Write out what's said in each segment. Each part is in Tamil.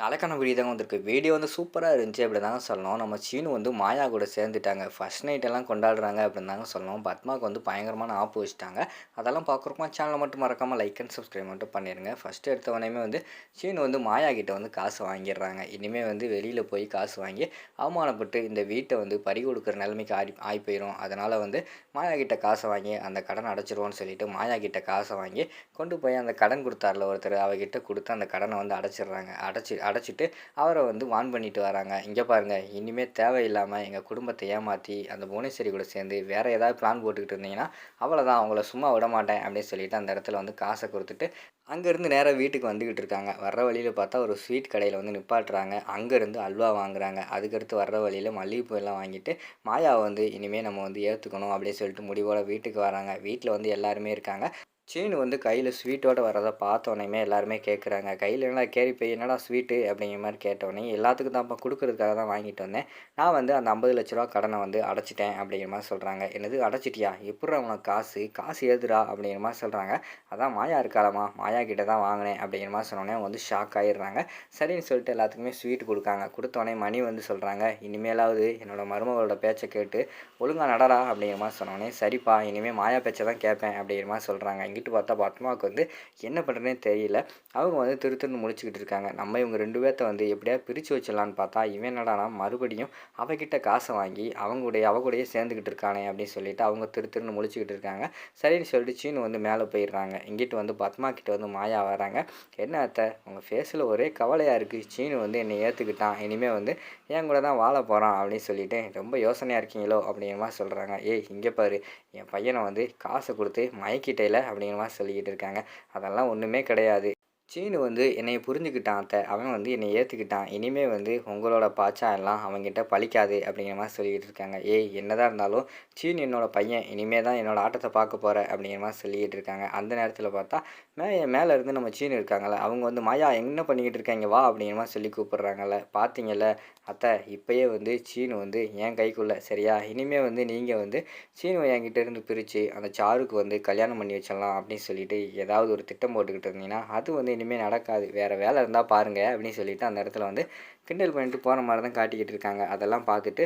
நாளைக்கான வீடியோ தாங்க வந்திருக்கு. வீடியோ வந்து சூப்பராக இருந்துச்சு அப்படி தாங்க சொல்லணும். நம்ம சீனு வந்து மாயா கூட சேர்ந்துட்டாங்க. ஃபஸ்ட் நைட் எல்லாம் கொண்டாடுறாங்க அப்படின்னு தாங்க சொல்லணும். பத்மாவுக்கு வந்து பயங்கரமான ஆப்பு வச்சுட்டாங்க. அதெல்லாம் பார்க்குறப்போ சேனலை மட்டும் மறக்காமல் லைக் அண்ட் சப்ஸ்கிரைப் மட்டும் பண்ணிடுங்க ஃபஸ்ட்டு எடுத்தவனையுமே வந்து சீனு வந்து மாயா கிட்ட வந்து காசு வாங்கிடுறாங்க. இனிமேல் வந்து வெளியில் போய் காசு வாங்கி அவமானப்பட்டு இந்த வீட்டை வந்து பறி கொடுக்குற நிலைமைக்கு ஆடி ஆகி போயிடும் அதனால் வந்து மாயா கிட்ட காசை வாங்கி அந்த கடன் அடைச்சிருவோன்னு சொல்லிட்டு மாயா கிட்ட காசை வாங்கி கொண்டு போய் அந்த கடன் கொடுத்தாரில் ஒருத்தர். அவகிட்ட கொடுத்து அந்த கடனை வந்து அடைச்சிடுறாங்க. அடைச்சி அடைச்சிட்டு அவரை வந்து வான் பண்ணிட்டு வராங்க. இங்கே பாருங்கள் இனிமேல் தேவையில்லாமல் எங்கள் குடும்பத்தை ஏமாற்றி அந்த புவனேஸ்வரி கூட சேர்ந்து வேறு ஏதாவது பிளான் போட்டுக்கிட்டு இருந்தீங்கன்னா அவ்வளோதான் அவங்கள சும்மா விட மாட்டேன் அப்படின்னு சொல்லிட்டு அந்த இடத்துல வந்து காசை கொடுத்துட்டு அங்கேருந்து நேராக வீட்டுக்கு வந்துக்கிட்டு இருக்காங்க. வர்ற வழியில் பார்த்தா ஒரு ஸ்வீட் கடையில் வந்து நிப்பாட்டுறாங்க. அங்கேருந்து அல்வா வாங்குறாங்க. அதுக்கடுத்து வர்ற வழியில் மல்லிகைப்பூ எல்லாம் வாங்கிட்டு மாயாவை வந்து இனிமேல் நம்ம வந்து ஏற்றுக்கணும் அப்படின்னு சொல்லிட்டு முடிவோட வீட்டுக்கு வராங்க. வீட்டில் வந்து எல்லாருமே இருக்காங்க. சீனு வந்து கையில் ஸ்வீட்டோடு வரதை பார்த்தோன்னே எல்லாருமே கேட்குறாங்க கையில் என்ன கேரி போய் என்னடா ஸ்வீட்டு அப்படிங்கிற மாதிரி கேட்டோன்னே எல்லாத்துக்கும் தான் இப்போ கொடுக்குறதுக்காக தான் வாங்கிட்டு வந்தேன். நான் வந்து அந்த ஐம்பது லட்ச ரூபா கடனை வந்து அடைச்சிட்டேன் அப்படிங்கிற மாதிரி சொல்கிறாங்க என்னது அடைச்சிட்டியா? எப்படி உனக்கு காசு? காசு ஏதுடா? அப்படிங்கிற மாதிரி சொல்கிறாங்க அதான் மாயா இருக்காளமா மாயா கிட்ட தான் வாங்கினேன் அப்படிங்கிற மாதிரி சொன்னோன்னே வந்து ஷாக் ஆகிடுறாங்க சரின்னு சொல்லிட்டு எல்லாத்துக்குமே ஸ்வீட் கொடுக்காங்க. கொடுத்தோடனே மணி வந்து சொல்கிறாங்க இனிமேலாவது என்னோட மருமகளோட பேச்சை கேட்டு ஒழுங்காக நடடா அப்படிங்கிற மாதிரி சொன்னோடனே சரிப்பா இனிமேல் மாயா பேச்சை தான் கேட்பேன் அப்படிங்கிற மாதிரி சொல்கிறாங்க இங்கிட்டு பார்த்தா பத்மாவுக்கு வந்து என்ன பண்ணுறதுனே தெரியல. அவங்க வந்து திரு திருன்னு முடிச்சுக்கிட்டு இருக்காங்க. நம்ம இவங்க ரெண்டு பேர்த்த வந்து எப்படியாவது பிரித்து வச்சிடலான்னு பார்த்தா இவன் என்னடானா மறுபடியும் அவகிட்ட காசை வாங்கி அவங்களுடைய அவ கூடயே சேர்ந்துக்கிட்டு இருக்கானே அப்படின்னு சொல்லிட்டு அவங்க திரு திருன்னு இருக்காங்க. சரின்னு சொல்லிட்டு சீனு வந்து மேலே போயிடுறாங்க. இங்கிட்டு வந்து பத்மா கிட்ட வந்து மாயா வராங்க என்ன அத்தை? உங்கள் ஃபேஸில் ஒரே கவலையாக இருக்குது சீனு வந்து என்னை ஏற்றுக்கிட்டான் இனிமேல் வந்து என் கூட தான் வாழ போகிறான் அப்படின்னு சொல்லிட்டு ரொம்ப யோசனையாக இருக்கீங்களோ அப்படிங்கிற மாதிரி சொல்கிறாங்க ஏய் இங்கே பாரு. என் பையனை வந்து காசை கொடுத்து மயக்கிட்டையில் அப்படிங்கிற அதிகமாக சொல்லிக்கிட்டு இருக்காங்க. அதெல்லாம் ஒன்றுமே கிடையாது. சீனு வந்து என்னை புரிஞ்சுக்கிட்டான் அத்தை. அவன் வந்து என்னை ஏற்றுக்கிட்டான் இனிமேல் வந்து உங்களோட பாச்சா எல்லாம் அவங்ககிட்ட பழிக்காது அப்படிங்கிற மாதிரி சொல்லிக்கிட்டு இருக்காங்க. ஏய் என்னதான் இருந்தாலும் சீனு என்னோடய பையன். இனிமேல் தான் என்னோட ஆட்டத்தை பார்க்க போகிற அப்படிங்கிற மாதிரி சொல்லிக்கிட்டு இருக்காங்க. அந்த நேரத்தில் பார்த்தா மே மேலே இருந்து நம்ம சீனு இருக்காங்கல்ல அவங்க வந்து மாயா என்ன பண்ணிக்கிட்டு இருக்காங்க வா அப்படிங்கிற மாதிரி சொல்லி கூப்பிட்றாங்கல்ல. பார்த்தீங்கல்ல அத்தை இப்போயே வந்து சீனு வந்து என் கைக்குள்ளே சரியா இனிமேல் வந்து நீங்கள் வந்து சீனு என்கிட்ட இருந்து பிரித்து அந்த சாருக்கு வந்து கல்யாணம் பண்ணி வச்சிடலாம் அப்படின்னு சொல்லிட்டு ஏதாவது ஒரு திட்டம் போட்டுக்கிட்டு இருந்தீங்கன்னா அது வந்து இனிமேல் நடக்காது. வேறு வேலை இருந்தால் பாருங்கள் அப்படின்னு சொல்லிவிட்டு அந்த இடத்துல வந்து கிண்டல் பண்ணிட்டு போகிற மாதிரி தான் காட்டிக்கிட்டு இருக்காங்க. அதெல்லாம் பார்த்துட்டு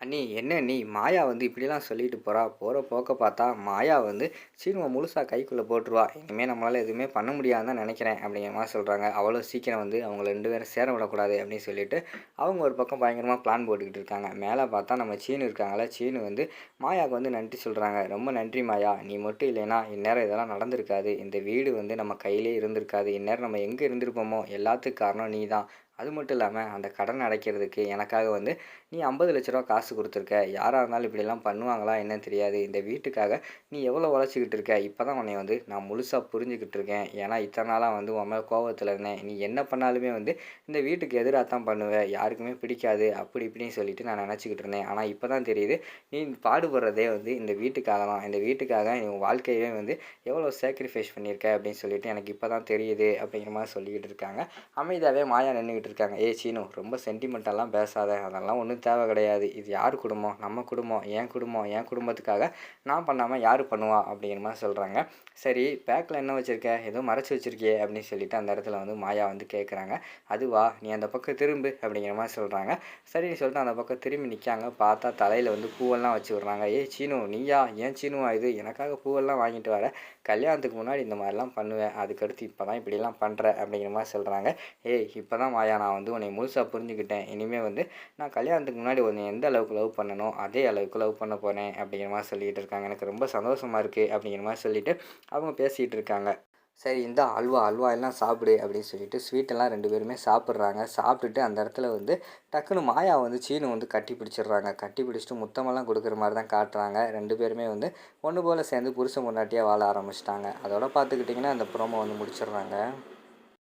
அண்ணி என்ன நீ மாயா வந்து இப்படிலாம் சொல்லிட்டு போகிறா போகிற போக்க பார்த்தா மாயா வந்து சீனுவை முழுசாக கைக்குள்ளே போட்டுருவா. இனிமேல் நம்மளால் எதுவுமே பண்ண முடியாதுன்னு தான் நினைக்கிறேன் அப்படிங்கிற மாதிரி சொல்கிறாங்க அவ்வளோ சீக்கிரம் வந்து அவங்க ரெண்டு பேரும் சேர விடக்கூடாது அப்படின்னு சொல்லிட்டு அவங்க ஒரு பக்கம் பயங்கரமாக பிளான் போட்டுக்கிட்டு இருக்காங்க. மேலே பார்த்தா நம்ம சீனு இருக்காங்களே சீனு வந்து மாயாவுக்கு வந்து நன்றி சொல்கிறாங்க ரொம்ப நன்றி மாயா. நீ மட்டும் இல்லைன்னா இந்நேரம் இதெல்லாம் நடந்திருக்காது. இந்த வீடு வந்து நம்ம கையிலே இருந்திருக்காது. இந்நேரம் நம்ம எங்கே இருந்திருப்போமோ? எல்லாத்துக்கும் காரணம் நீ தான் அது மட்டும் இல்லாமல் அந்த கடன் அடைக்கிறதுக்கு எனக்காக வந்து நீ ஐம்பது லட்ச ரூபா காசு கொடுத்துருக்க யாராக இருந்தாலும் இப்படிலாம் பண்ணுவாங்களா என்னன்னு தெரியாது. இந்த வீட்டுக்காக நீ எவ்வளோ உழைச்சிக்கிட்டு இருக்க? இப்போ தான் உன்னை வந்து நான் முழுசாக புரிஞ்சுக்கிட்டு இருக்கேன். ஏன்னா இத்தனை நாளாக வந்து உன் மேலே கோபத்தில் இருந்தேன். நீ என்ன பண்ணாலுமே வந்து இந்த வீட்டுக்கு எதிராக தான் பண்ணுவேன் யாருக்குமே பிடிக்காது. அப்படி இப்படின்னு சொல்லிட்டு நான் நினச்சிக்கிட்டு இருந்தேன். ஆனால் இப்போ தான் தெரியுது நீ பாடுபடுறதே வந்து இந்த வீட்டுக்காக தான். இந்த வீட்டுக்காக நீ உன் வாழ்க்கையவே வந்து எவ்வளோ சாக்ரிஃபைஸ் பண்ணியிருக்க? அப்படின்னு சொல்லிட்டு எனக்கு இப்போ தான் தெரியுது அப்படிங்கிற மாதிரி சொல்லிக்கிட்டு இருக்காங்க. அமைதியாகவே மாயா நின்றுக்கிட்டு இருக்காங்க ஏ சீனு ரொம்ப சென்டிமெண்டெல்லாம் பேசாத. அதெல்லாம் ஒன்றும் தேவை கிடையாது. இது யார் குடும்பம்? நம்ம குடும்பம். என் குடும்பம். என் குடும்பத்துக்காக நான் பண்ணாமல் யார் பண்ணுவா? அப்படிங்கிற மாதிரி சொல்கிறாங்க சரி பேக்கில் என்ன வச்சுருக்க? ஏதோ மறைச்சி வச்சுருக்கியே அப்படின்னு சொல்லிட்டு அந்த இடத்துல வந்து மாயா வந்து கேட்குறாங்க அதுவா? நீ அந்த பக்கம் திரும்பு அப்படிங்கிற மாதிரி சொல்கிறாங்க சரின்னு சொல்லிட்டு அந்த பக்கம் திரும்பி நிற்காங்க பார்த்தா தலையில் வந்து பூவெல்லாம் வச்சு விட்றாங்க. ஏ சீனு நீயா? ஏன் சீனுவா இது? எனக்காக பூவெல்லாம் வாங்கிட்டு வர. கல்யாணத்துக்கு முன்னாடி இந்த மாதிரிலாம் பண்ணுவேன். அதுக்கடுத்து இப்போ தான் இப்படிலாம் பண்ணுற அப்படிங்கிற மாதிரி சொல்கிறாங்க ஏய் இப்போ தான் மாயா நான் வந்து உன்னை முழுசாக புரிஞ்சுக்கிட்டேன். இனிமேல் வந்து நான் கல்யாணத்துக்கு முன்னாடி உன்னை எந்த அளவுக்கு லவ் பண்ணணும் அதே அளவுக்கு லவ் பண்ண போகிறேன் அப்படிங்கிற மாதிரி சொல்லிகிட்டு இருக்காங்க. எனக்கு ரொம்ப சந்தோஷமாக இருக்குது அப்படிங்கிற மாதிரி சொல்லிவிட்டு அவங்க பேசிகிட்டு இருக்காங்க. சரி இந்த அல்வா அல்வா எல்லாம் சாப்பிடு அப்படின்னு சொல்லிட்டு ஸ்வீட்டெல்லாம் ரெண்டு பேருமே சாப்பிட்றாங்க. சாப்பிட்டுட்டு அந்த இடத்துல வந்து டக்குன்னு மாயா வந்து சீனு வந்து கட்டி பிடிச்சிடுறாங்க. கட்டி பிடிச்சிட்டு முத்தமெல்லாம் கொடுக்குற மாதிரி தான் காட்டுறாங்க. ரெண்டு பேருமே வந்து ஒன்று போல் சேர்ந்து புருஷன் முன்னாட்டியாக வாழ ஆரம்பிச்சிட்டாங்க. அதோட பார்த்துக்கிட்டிங்கன்னா அந்த ப்ரோமோ வந்து முடிச்சிடுறாங்க.